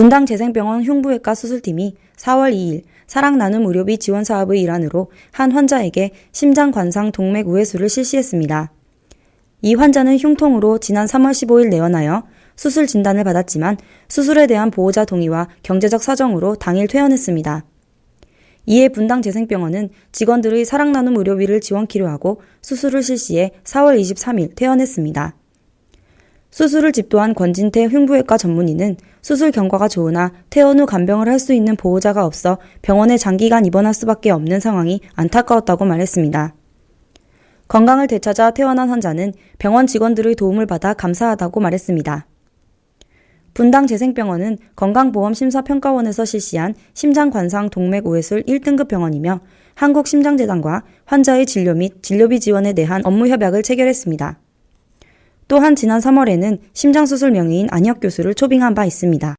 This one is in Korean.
분당 재생병원 흉부외과 수술팀이 4월 2일 사랑 나눔 의료비 지원 사업의 일환으로 한 환자에게 심장 관상 동맥 우회수를 실시했습니다. 이 환자는 흉통으로 지난 3월 15일 내원하여 수술 진단을 받았지만 수술에 대한 보호자 동의와 경제적 사정으로 당일 퇴원했습니다. 이에 분당 재생병원은 직원들의 사랑 나눔 의료비를 지원키로 하고 수술을 실시해 4월 23일 퇴원했습니다. 수술을 집도한 권진태 흉부외과 전문의는 수술 경과가 좋으나 퇴원 후 간병을 할 수 있는 보호자가 없어 병원에 장기간 입원할 수밖에 없는 상황이 안타까웠다고 말했습니다. 건강을 되찾아 퇴원한 환자는 병원 직원들의 도움을 받아 감사하다고 말했습니다. 분당 재생병원은 건강보험심사평가원에서 실시한 심장관상 동맥 우회술 1등급 병원이며 한국심장재단과 환자의 진료 및 진료비 지원에 대한 업무 협약을 체결했습니다. 또한 지난 3월에는 심장수술 명의인 안혁 교수를 초빙한 바 있습니다.